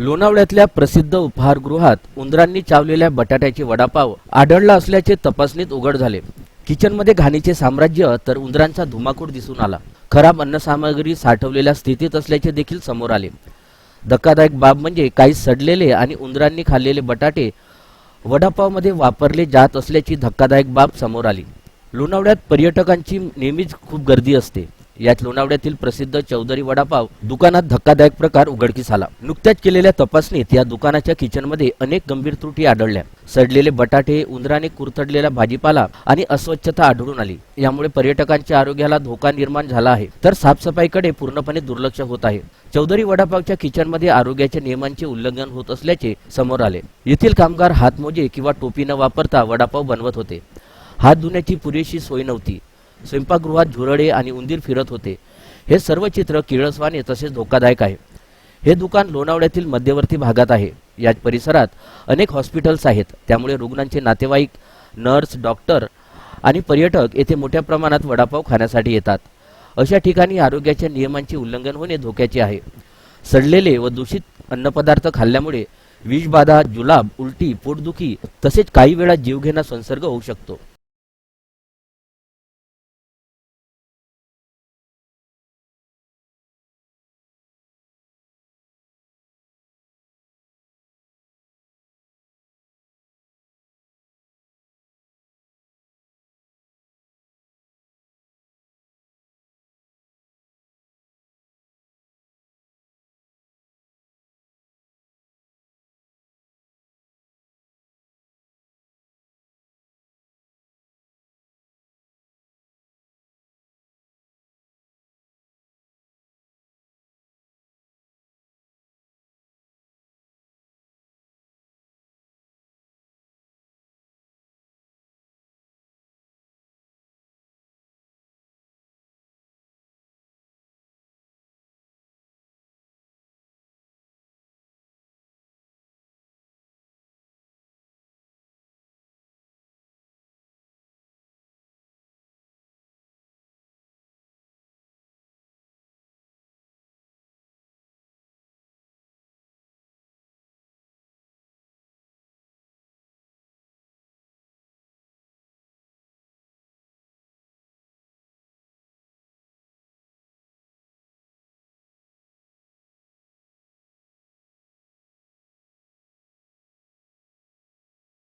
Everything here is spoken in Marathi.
लोणावळ्यातल्या प्रसिद्ध उपहारगृहात उंदरांनी चावलेल्या बटाट्याचे वडापाव आढळला असल्याचे तपासणीत उघड झाले. किचनमध्ये घाणीचे साम्राज्य तर उंदरांचा धुमाकूळ दिसून आला. खराब अन्नसामग्री साठवलेल्या स्थितीत असल्याचे देखील समोर आले. धक्कादायक बाब म्हणजे काही सडलेले आणि उंदरांनी खाल्लेले बटाटे वडापावमध्ये वापरले जात असल्याची धक्कादायक बाब समोर आली. लोणावळ्यात पर्यटकांची नेहमीच खूप गर्दी असते. यात लोणावळ्यातील प्रसिद्ध चौधरी वडापाव दुकानात धक्कादायक प्रकार उघडकीस आला. नुकत्याच केलेल्या तपासणीत या दुकानाच्या किचनमध्ये अनेक गंभीर त्रुटी आढळल्या. सडलेले बटाटे उंदराने कुरतडलेला भाजीपाला आणि अस्वच्छता आढळून आली. यामुळे पर्यटकांच्या आरोग्याला धोका निर्माण झाला आहे. तर साफसफाईकडे पूर्णपणे दुर्लक्ष होत आहे. चौधरी वडापावच्या किचनमध्ये आरोग्याच्या नियमांचे उल्लंघन होत असल्याचे समोर आले. येथील कामगार हातमोजे किंवा टोपी न वापरता वडापाव बनवत होते. हात धुण्याची पुरेशी सोय नव्हती. स्वयंपाकगृहात झुरळे आणि उंदीर फिरत होते. हे सर्व चित्र किळसवाने तसेच धोकादायक आहे. हे दुकान लोणावळ्यातील मध्यवर्ती भागात आहे. या परिसरात अनेक हॉस्पिटल्स आहेत. त्यामुळे रुग्णांचे नातेवाईक नर्स डॉक्टर आणि पर्यटक येथे मोठ्या प्रमाणात वडापाव खाण्यासाठी येतात. अशा ठिकाणी आरोग्याच्या नियमांचे उल्लंघन होणे धोक्याचे आहे. सडलेले व दूषित अन्नपदार्थ खाल्ल्यामुळे विषबाधा जुलाब उलटी पोटदुखी तसेच काही वेळा जीवघेणा संसर्ग होऊ शकतो.